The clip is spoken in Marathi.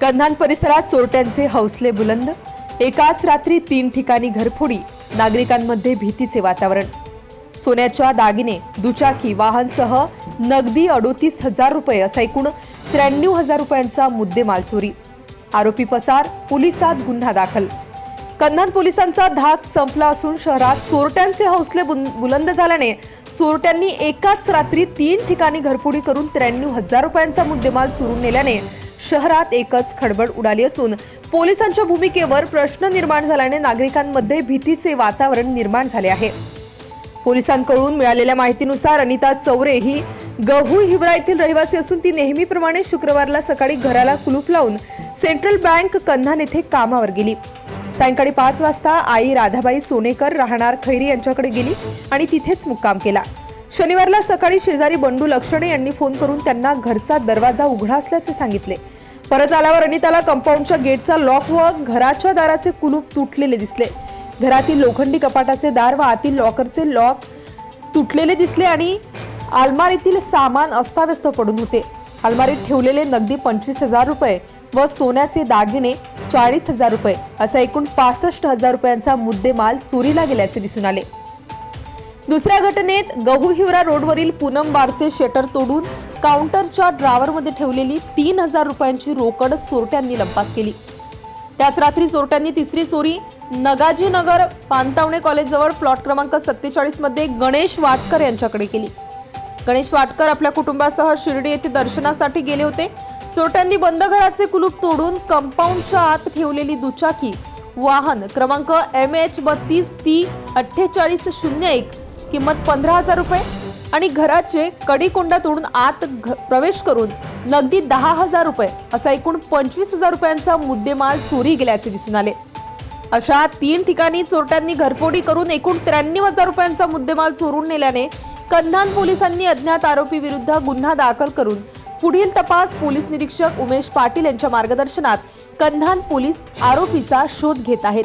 कन्हान परिसरात चोरट्यांचे हौसले बुलंद. एकाच रात्री तीन ठिकाणी घरफोडी नागरिकांमध्ये भीतीचे वातावरण. सोन्याच्या दागिने दुचाकी वाहनसह नगदी अडोतीस हजार रुपये असा एकूण त्र्याण्णव हजार रुपयांचा मुद्देमाल चोरी. आरोपी पसार पोलिसात गुन्हा दाखल. कन्हान पोलिसांचा धाक संपला असून शहरात चोरट्यांचे हौसले बुलंद झाल्याने चोरट्यांनी एकाच रात्री तीन ठिकाणी घरफोडी करून त्र्याण्णव हजार रुपयांचा मुद्देमाल चोरून नेल्याने शहरात एकच खडबड उडाली असून पोलिसांच्या भूमिकेवर प्रश्न निर्माण झाल्याने नागरिकांमध्ये भीतीचे वातावरण निर्माण झाले आहे. पोलिसांकडून मिळालेल्या माहितीनुसार अनिता चौरे ही गहू हिवरा येथील रहिवासी असून ती नेहमीप्रमाणे शुक्रवारला सकाळी घराला कुलूप लावून सेंट्रल बँक कन्हान येथे कामावर गेली. सायंकाळी पाच वाजता आई राधाबाई सोनेकर राहणार खैरी यांच्याकडे गेली आणि तिथेच मुक्काम केला. शनिवारला सकाळी शेजारी बंडू लक्षणे यांनी फोन करून त्यांना घरचा दरवाजा उघडा असल्याचे सांगितले. परत आल्यावर अनिताला कंपाऊंडच्या गेटचा लॉक व घराच्या दाराचे कुलूप तुटलेले दिसले. घरातील लोखंडी कपाटाचे दार व आतील लॉकरचे लॉक तुटलेले दिसले आणि अलमारीतील सामान अस्ताव्यस्त पडून होते. अलमारीत ठेवलेले नगदी पंचवीस हजार रुपये व सोन्याचे दागिने चाळीस हजार रुपये असा एकूण पासष्ट हजार रुपयांचा मुद्देमाल चोरीला गेल्याचे दिसून आले. दुसऱ्या घटनेत गहू हिवरा रोडवरील पूनम बारचे शटर तोडून काउंटरच्या ड्रावरमध्ये ठेवलेली तीन हजार रुपयांची रोकड चोरट्यांनी लंपास केली. त्याच रात्री चोरट्यांनी तिसरी चोरी नगाजी नगर पानतावणे कॉलेजजवळ प्लॉट क्रमांक सत्तेचाळीसमध्ये गणेश वाटकर यांच्याकडे केली. गणेश वाटकर आपल्या कुटुंबासह शिर्डी येथे दर्शनासाठी गेले होते. चोरट्यांनी बंद घराचे कुलूप तोडून कंपाऊंडच्या आत ठेवलेली दुचाकी वाहन क्रमांक एम एच बत्तीस टी अठ्ठेचाळीस शून्य एक किंमत पंधरा हजार रुपये आणि घराचे कडीकोंडा तोडून आत घ- प्रवेश करून नगदी दहा हजार रुपये असा एकूण पंचवीस हजार रुपयांचा मुद्देमाल चोरी गेल्याचे दिसून आले. अशा तीन ठिकाणी चोरट्यांनी घरफोडी करून एकूण त्र्याण्णव हजार रुपयांचा मुद्देमाल चोरून नेल्याने कन्हान पोलिसांनी अज्ञात आरोपी विरुद्ध गुन्हा दाखल करून पुढील तपास पोलीस निरीक्षक उमेश पाटील यांच्या मार्गदर्शनात कन्हान पोलीस आरोपीचा शोध घेत आहेत.